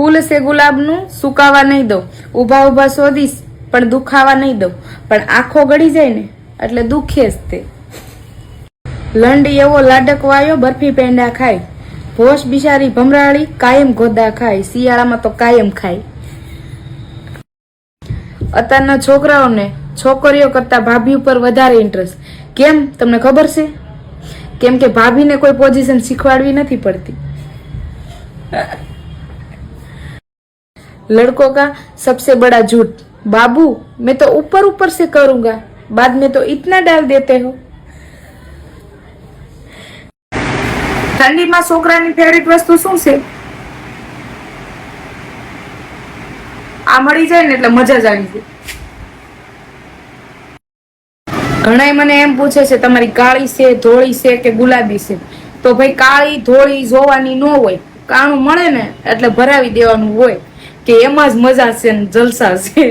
ફૂલ છે ગુલાબનું સુકાવા નહીં દઉં. ઊભા ઊભા શોધીશ, પણ દુખાવા નહીં દઉં. પણ આંખો ગળી જાય ને, એટલે દુખે જ તે. લંડી એવો લાડકવાયો બરફી પેંડા ખાય. ભોશ બિચારી ભમરાળી કાયમ ગોદા ખાય. શિયાળામાં તો કાયમ ખાય. અત્યારના છોકરાઓને છોકરીઓ કરતા ભાભી ઉપર વધારે ઇન્ટરેસ્ટ કેમ? તમને ખબર છે? કેમ કે ભાભીને કોઈ પોઝિશન શીખવાડવી નથી પડતી. लड़कों का सबसे बड़ा झूठ बाबू मैं तो ऊपर ऊपर से करूंगा बाद में तो इतना डाल देते हो ઠંડીમાં છોકરાની ફેવરિટ વસ્તુ શું છે આ મળી જાય ને એટલે મજા જ આવી જાય ઘણાય મને એમ પૂછે છે તમારી કાળી છે ધોળી છે કે ગુલાબી છે તો ભાઈ કાળી ધોળી જોવાની ન હોય કાણું મળે ને એટલે ભરાવી દેવાનું હોય કે એમાં જ મજા છે ને જલસા છે.